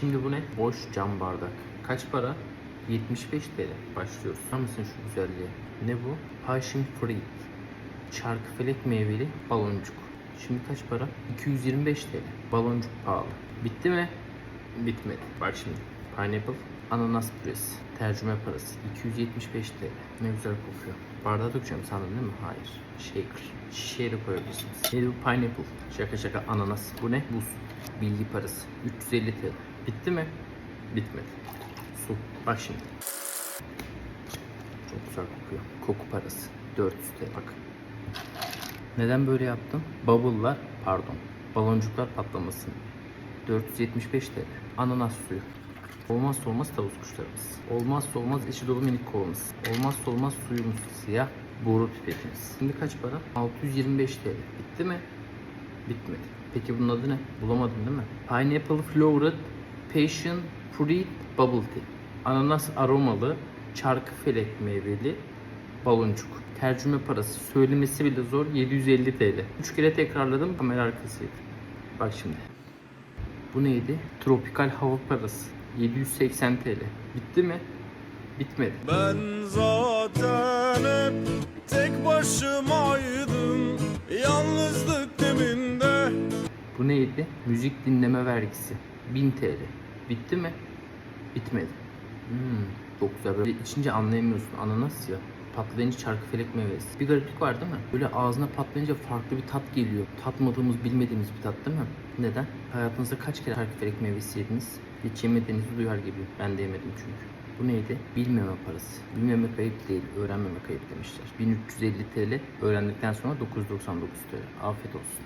Şimdi bu ne? Boş cam bardak. Kaç para? 75 TL. Başlıyoruz. Tam mısın şu güzelliğe? Ne bu? Passion fruit. Çarkıfelek meyveli baloncuk. Şimdi kaç para? 225 TL. Baloncuk pahalı. Bitti mi? Bitmedi. Bak şimdi. Pineapple ananas püresi. Tercüme parası. 275 TL. Ne güzel kokuyor. Bardağa dökeceğim sandın değil mi? Hayır. Shaker. Şişeye de koyabilirsiniz. Neydi bu? Pineapple. Şaka şaka ananas. Bu ne? Buz. Bilgi parası. 350 TL. Bitti mi? Bitmedi. Su. Bak şimdi. Çok güzel kokuyor. Koku parası. 400 TL. Bak. Neden böyle yaptım? Bubble'lar, pardon, baloncuklar patlamasın. 475 TL. Ananas suyu. Olmazsa olmaz tavus kuşlarımız. Olmazsa olmaz içi dolu minik kovamız. Olmazsa olmaz suyumuz. Siyah boru pipetimiz. Şimdi kaç para? 625 TL. Bitti mi? Bitmedi. Peki bunun adı ne? Bulamadın değil mi? Pineapple Flavored Passion Fruit Bubble Tea. Ananas aromalı, çarkıfelek meyveli, baloncuk. Tercüme parası. Söylemesi bile zor. 750 TL. 3 kere tekrarladım. Kamera arkasıydı. Bak şimdi. Bu neydi? Tropikal hava parası. 780 TL. Bitti mi? Bitmedi. Ben zaten hep tek başımaydım Yalnızlık deminde Bu neydi? Müzik dinleme vergisi. 1000 TL. Bitti mi? Bitmedi. Hmm, çok güzel. Böyle içince anlayamıyorsun. Ananas ya. Patlayınca çarkıfelek meyvesi. Bir gariplik var değil mi? Böyle ağzına patlayınca farklı bir tat geliyor. Tatmadığımız, bilmediğimiz bir tat değil mi? Neden? Hayatınızda kaç kere çarkıfelek meyvesi yediniz? Hiç yemediğinizi duyar gibi. Ben de yemedim çünkü. Bu neydi? Bilmeme parası. Bilmeme kayıp değil, öğrenmeme kayıp demişler. 1350 TL öğrendikten sonra 999 TL. Afiyet olsun.